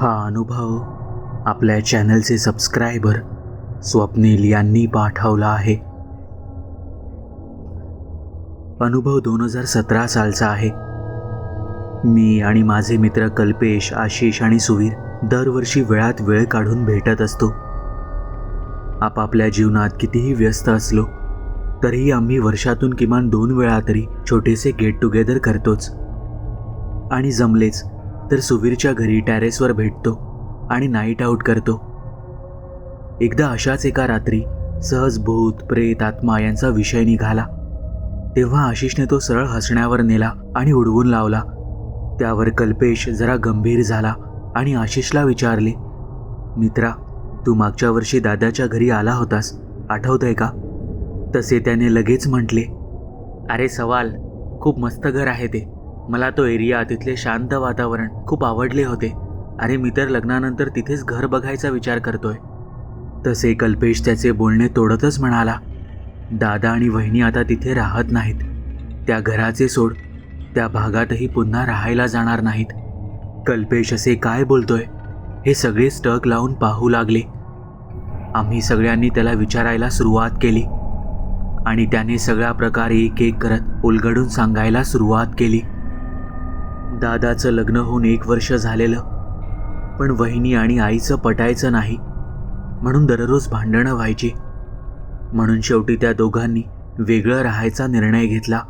हा अनुभव आपल्या चॅनलचे सबस्क्रायबर स्वप्नील यांनी पाठवला आहे. अनुभव दोन हजार सतरा सालचा आहे. मी आणि माझे मित्र कल्पेश आशिष आणि सुवीर दरवर्षी वेळात वेळ काढून भेटत असतो. आपापल्या जीवनात कितीही व्यस्त असलो तरीही आम्ही वर्षातून किमान दोन वेळा तरी छोटेसे गेट टुगेदर करतोच. आणि जमलेच तर सुवीरच्या घरी टॅरेसवर भेटतो आणि नाईट आऊट करतो. एकदा अशाच एका रात्री सहज भूत प्रेत आत्मा यांचा विषय निघाला. तेव्हा आशिषने तो सरळ हसण्यावर नेला आणि उडवून लावला. त्यावर कल्पेश जरा गंभीर झाला आणि आशिषला विचारले मित्रा तू मागच्या वर्षी दादाच्या घरी आला होतास आठवतंय का? तसे त्याने लगेच म्हटले अरे सवाल खूप मस्त घर आहे ते. मला तो एरिया तिथले शांत वातावरण खूप आवडले होते. अरे मी तर लग्नानंतर तिथेच घर बघायचा विचार करतोय. तसे कल्पेश त्याचे बोलणे तोडतच म्हणाला दादा आणि वहिनी आता तिथे राहत नाहीत. त्या घराचे सोड. त्या भागातही पुन्हा राहायला जाणार नाहीत. कल्पेश असे काय बोलतोय? हे सगळे स्टक लावून पाहू लागले. आम्ही सगळ्यांनी त्याला विचारायला सुरुवात केली. आणि त्याने सगळ्या प्रकारे एक एक करत उलगडून सांगायला सुरुवात केली. दादाचं लग्न होऊन एक वर्ष झालेलं. पण वहिनी आणि आईचं पटायचं नाही म्हणून दररोज भांडणं व्हायची. म्हणून शेवटी त्या दोघांनी वेगळं राहायचा निर्णय घेतला.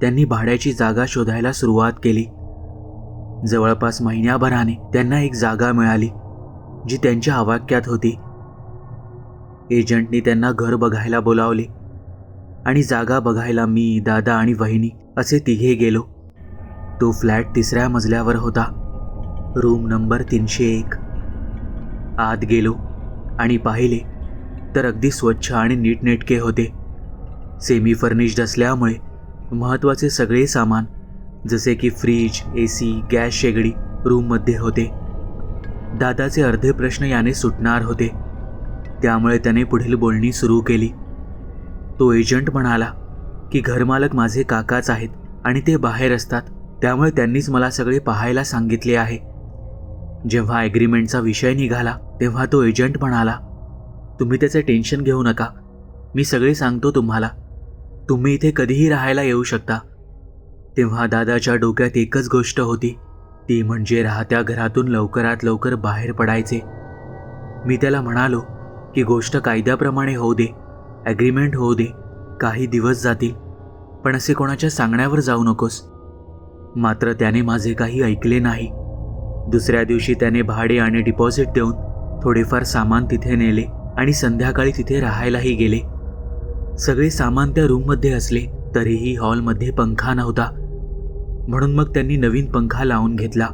त्यांनी भाड्याची जागा शोधायला सुरुवात केली. जवळपास महिन्याभराने त्यांना एक जागा मिळाली जी त्यांच्या आवाक्यात होती. एजंटनी त्यांना घर बघायला बोलावले आणि जागा बघायला मी दादा आणि वहिनी असे तिघे गेलो. तो फ्लॅट तिसऱ्या मजल्यावर होता. रूम नंबर तीनशे एक. आत गेलो आणि पाहिले तर अगदी स्वच्छ आणि नीटनेटके होते. सेमी फर्निश्ड असल्यामुळे महत्त्वाचे सगळे सामान जसे की फ्रीज ए सी गॅस शेगडी रूममध्ये होते. दादाचे अर्धे प्रश्न याने सुटणार होते. त्यामुळे त्याने पुढील बोलणी सुरू केली. तो एजंट म्हणाला की घरमालक माझे काकाच आहेत आणि ते बाहेर असतात. त्यामुळे त्यांनीच मला सगळे पाहायला सांगितले आहे. जेव्हा ॲग्रीमेंटचा विषय निघाला तेव्हा तो एजंट म्हणाला तुम्ही त्याचे टेन्शन घेऊ नका. मी सगळे सांगतो तुम्हाला. तुम्ही इथे कधीही राहायला येऊ शकता. तेव्हा दादाच्या डोक्यात एकच गोष्ट होती. ती म्हणजे राहत्या घरातून लवकरात लवकर बाहेर पडायचे. मी त्याला म्हणालो की गोष्ट कायद्याप्रमाणे होऊ दे. ॲग्रीमेंट होऊ दे. काही दिवस जातील. पण असे कोणाच्या सांगण्यावर जाऊ नकोस. मात्र त्याने माझे काही ऐकले नाही. दुसऱ्या दिवशी त्याने भाडे आणि डिपॉझिट देऊन थोडेफार सामान तिथे नेले आणि संध्याकाळी तिथे राहायलाही गेले. सगळे सामान त्या रूममध्ये असले तरीही हॉलमध्ये पंखा नव्हता. म्हणून मग त्यांनी नवीन पंखा लावून घेतला.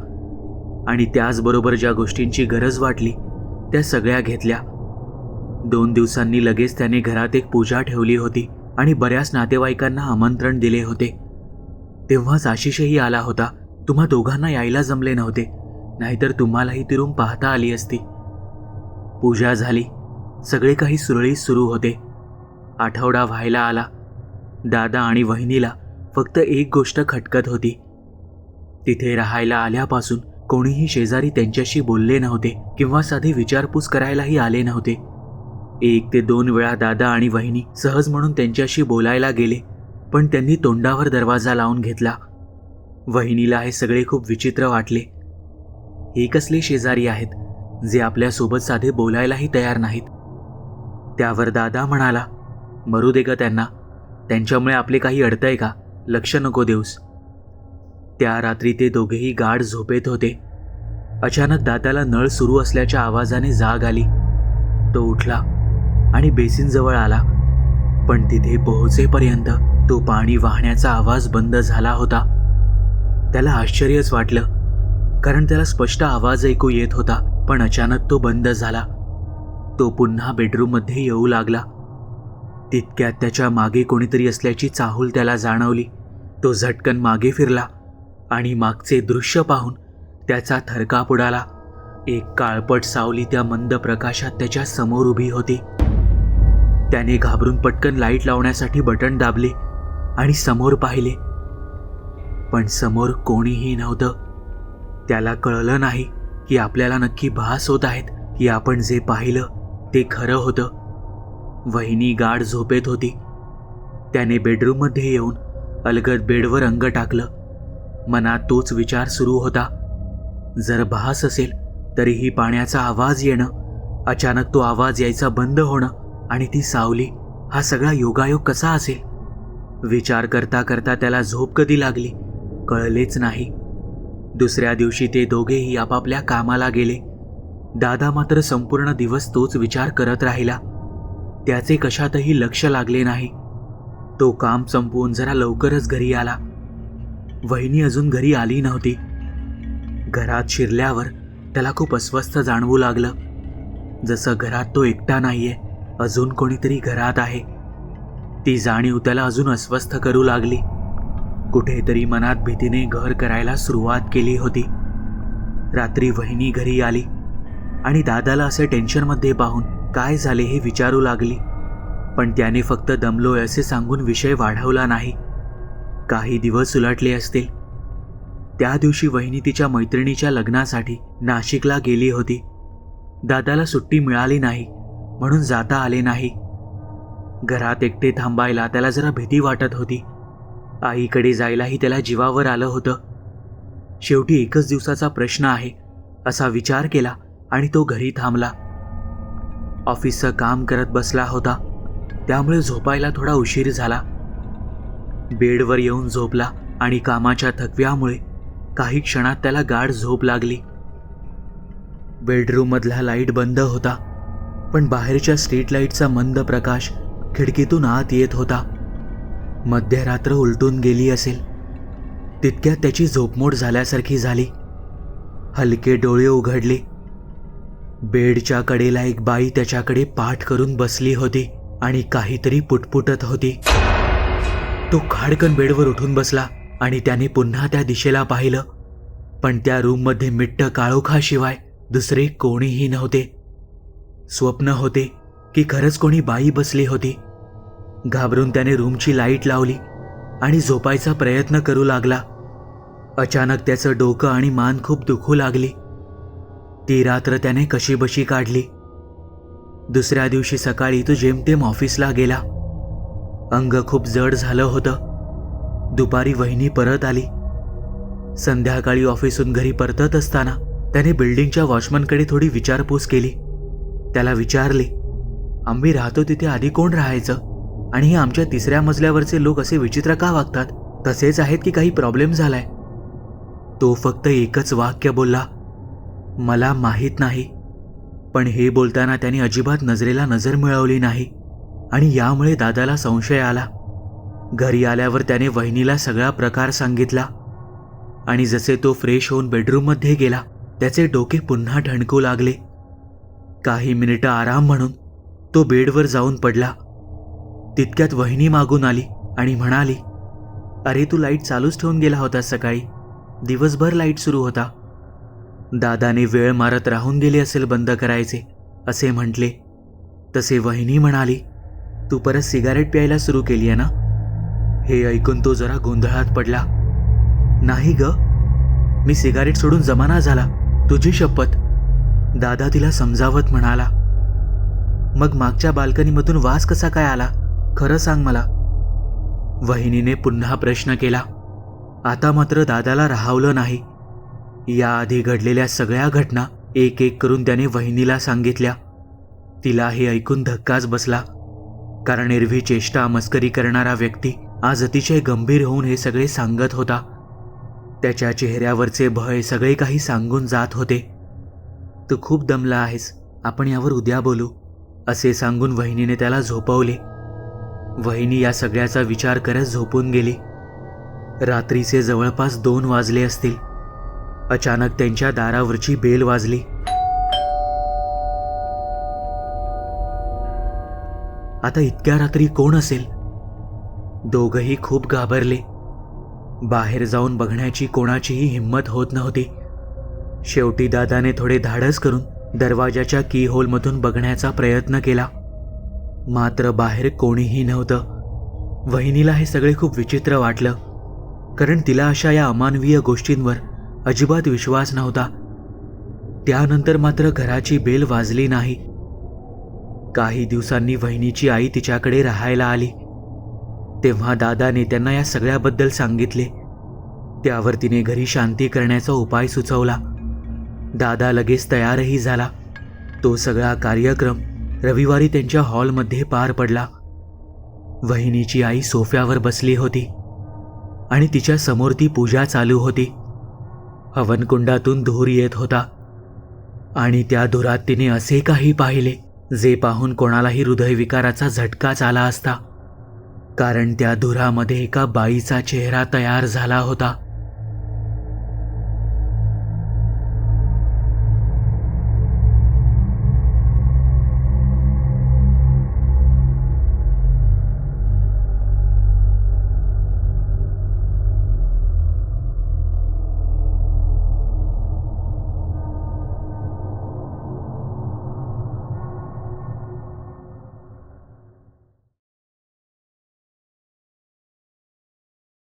आणि त्याचबरोबर ज्या गोष्टींची गरज वाटली त्या सगळ्या घेतल्या. दोन दिवसांनी लगेच त्याने घरात एक पूजा ठेवली होती आणि बऱ्याच नातेवाईकांना आमंत्रण दिले होते. तेव्हाच आशिषही आला होता. तुम्हा दोघांना यायला जमले नव्हते. नाहीतर तुम्हालाही ती रूम पाहता आली असती. पूजा झाली. सगळे काही सुरळीत सुरू होते. आठवडा व्हायला आला. दादा आणि वहिनीला फक्त एक गोष्ट खटकत होती. तिथे राहायला आल्यापासून कोणीही शेजारी त्यांच्याशी बोलले नव्हते किंवा साधी विचारपूस करायलाही आले नव्हते. एक ते दोन वेळा दादा आणि वहिनी सहज म्हणून त्यांच्याशी बोलायला गेले. पण त्यांनी तोंडावर दरवाजा लावून घेतला. वहिनीला हे सगळे खूप विचित्र वाटले. हे कसले शेजारी आहेत जे आपल्यासोबत साधे बोलायलाही तयार नाहीत? त्यावर दादा म्हणाला मरू दे ग त्यांना. त्यांच्यामुळे आपले काही अडतंय का? लक्ष नको देऊस. त्या रात्री ते दोघेही गाढ झोपेत होते. अचानक दादाला नळ सुरू असल्याच्या आवाजाने जाग आली. तो उठला आणि बेसिनजवळ आला. पण तिथे पोहोचेपर्यंत तो पाणी वाहण्याचा आवाज बंद झाला होता. त्याला आश्चर्यच वाटलं कारण त्याला स्पष्ट आवाज ऐकू येत होता पण अचानक तो बंद झाला. तो पुन्हा बेडरूममध्ये येऊ लागला. तितक्यात त्याच्यामागे कोणीतरी असल्याची चाहूल त्याला जाणवली. तो झटकन मागे फिरला आणि मागचे दृश्य पाहून त्याचा थरकाप उडाला. एक काळपट सावली त्या मंद प्रकाशात त्याच्यासमोर उभी होती. त्याने घाबरून पटकन लाइट लावण्यासाठी बटन दाबले. आणि समोर पाहिले. पण समोर कोणीही नव्हतं. त्याला कळलं नाही की आपल्याला नक्की भास होत आहेत की आपण जे पाहिलं ते खरं होतं. वहिनी गाढ झोपेत होती. त्याने बेडरूममध्ये येऊन अलगद बेडवर अंग टाकलं. मनात तोच विचार सुरू होता. जर भास असेल तरीही पाण्याचा आवाज येणं अचानक तो आवाज यायचा बंद होणं आणि ती सावली हा सगळा योगायोग कसा असेल? विचार करता करता त्याला झोप कधी लागली? कळलेच नाही. दुसऱ्या दिवशी ते दोघेही आपापल्या कामाला गेले. दादा मात्र संपूर्ण दिवस तोच विचार करत राहिला. त्याचे कशातही लक्ष लागले नाही. तो काम संपवून जरा लवकरच घरी आला. वहिनी अजून घरी आली नव्हती. घरात शिरल्यावर त्याला खूप अस्वस्थ जाणवू लागलं. जसं घरात तो एकटा नाहीये अजून कोणीतरी घरात आहे. ती जाणीव त्याला अजून अस्वस्थ करू लागली. कुठेतरी मनात भीतीने घर करायला सुरुवात केली होती. रात्री वहिनी घरी आली आणि दादाला असे टेन्शनमध्ये पाहून काय झाले हे विचारू लागली. पण त्याने फक्त दमलोय असे सांगून विषय वाढवला नाही. काही दिवस उलटले असतील. त्या दिवशी वहिनी तिच्या मैत्रिणीच्या लग्नासाठी नाशिकला गेली होती. दादाला सुट्टी मिळाली नाही म्हणून जाता आले नाही. घरात एकटे थांबायला त्याला जरा भीती वाटत होती. आईकडे जायलाही त्याला जीवावर आलं होतं. शेवटी एकच दिवसाचा प्रश्न आहे असा विचार केला आणि तो घरी थांबला. ऑफिसचं काम करत बसला होता. त्यामुळे झोपायला थोडा उशीर झाला. बेडवर येऊन झोपला आणि कामाच्या थकव्यामुळे काही क्षणात त्याला गाढ झोप लागली. बेडरूममधला लाइट बंद होता पण बाहेरच्या स्ट्रीट लाईटचा मंद प्रकाश खिडकीतून आत येत होता. मध्यरात्र उलटून गेली असेल. तितक्यात त्याची झोपमोड झाल्यासारखी झाली. हलके डोळे उघडले. बेडच्या कडेला एक बाई त्याच्याकडे पाठ करून बसली होती आणि काहीतरी पुटपुटत होती. तो खाडकन बेडवर उठून बसला आणि त्याने पुन्हा त्या दिशेला पाहिलं. पण त्या रूममध्ये मिट्ट काळोखाशिवाय दुसरे कोणीही नव्हते. स्वप्न होते की खरंच कोणी बाई बसली होती. घाबरून त्याने रूमची लाइट लावली आणि झोपायचा प्रयत्न करू लागला. अचानक त्याचं डोकं आणि मान खूप दुखू लागली. ती रात्र त्याने कशीबशी काढली. दुसऱ्या दिवशी सकाळी तो जेमतेम ऑफिसला गेला. अंग खूप जड झालं होतं. दुपारी वहिनी परत आली. संध्याकाळी ऑफिसून घरी परतत असताना त्याने बिल्डिंगच्या वॉचमनकडे थोडी विचारपूस केली. त्याला विचारले आम्ही राहतो तिथे आधी कोण राहायचं? आणि हे आमच्या तिसऱ्या मजल्यावरचे लोक असे विचित्र का वागतात? तसेच आहेत की काही प्रॉब्लेम झालाय? तो फक्त एकच वाक्य बोलला मला माहीत नाही. पण हे बोलताना त्याने अजिबात नजरेला नजर मिळवली नाही. आणि यामुळे दादाला संशय आला. घरी आल्यावर त्याने वहिनीला सगळा प्रकार सांगितला. आणि जसे तो फ्रेश होऊन बेडरूममध्ये गेला त्याचे डोके पुन्हा ठणकू लागले. काही मिनिटं आराम म्हणून तो बेडवर जाऊन पडला. तितक्यात वहिनी मागून आली आणि म्हणाली अरे तू लाइट चालूच ठेवून गेला होता सकाळी. दिवसभर लाइट सुरू होता. दादाने वेळ मारत राहून गेले असेल बंद करायचे असे म्हटले. तसे वहिनी म्हणाली तू परत सिगारेट प्यायला सुरू केली आहे ना? हे ऐकून तो जरा गोंधळात पडला. नाही ग मी सिगारेट सोडून जमाना झाला तुझी शपथ. दादा तिला समजावत म्हणाला मग मागच्या बाल्कनीमधून वास कसा काय आला? खरं सांग मला. वहिनीने पुन्हा प्रश्न केला. आता मात्र दादाला राहावलं नाही. याआधी घडलेल्या सगळ्या घटना एक एक करून त्याने वहिनीला सांगितल्या. तिला हे ऐकून धक्काच बसला. कारण एरवी चेष्टा मस्करी करणारा व्यक्ती आज अतिशय गंभीर होऊन हे सगळे सांगत होता. त्याच्या चेहऱ्यावरचे भय सगळे काही सांगून जात होते. तू खूप दमला आहेस. आपण यावर उद्या बोलू. असे सांगून वहिनीने त्याला झोपवले. वहिनी या सगळ्याचा विचार करत झोपून गेली. रात्रीचे जवळपास दोन वाजले असतील. अचानक त्यांच्या दारावरची बेल वाजली. आता इतक्या रात्री कोण असेल? दोघही खूप घाबरले. बाहेर जाऊन बघण्याची कोणाचीही हिंमत होत नव्हती. शेवटी दादाने थोडे धाडस करून दरवाजाच्या की होलमधून बघण्याचा प्रयत्न केला. मात्र बाहेर कोणीही नव्हतं. वहिनीला हे सगळे खूप विचित्र वाटलं. कारण तिला अशा या अमानवीय गोष्टींवर अजिबात विश्वास नव्हता. त्यानंतर मात्र घराची बेल वाजली नाही. काही दिवसांनी वहिनीची आई तिच्याकडे राहायला आली. तेव्हा दादाने त्यांना या सगळ्याबद्दल सांगितले. त्यावर तिने घरी शांती करण्याचा उपाय सुचवला. दादा लगेच तयारही झाला. तो सगळा कार्यक्रम रविवारी त्यांच्या हॉलमध्ये पार पडला. वहिनीची आई सोफ्यावर बसली होती आणि तिच्या समोर ती पूजा चालू होती. हवनकुंडातून धूर येत होता आणि त्या धुरात तिने असे काही पाहिले जे पाहून कोणालाही हृदयविकाराचा झटकाच आला असता. कारण त्या धुरामध्ये एका बाईचा चेहरा तयार झाला होता.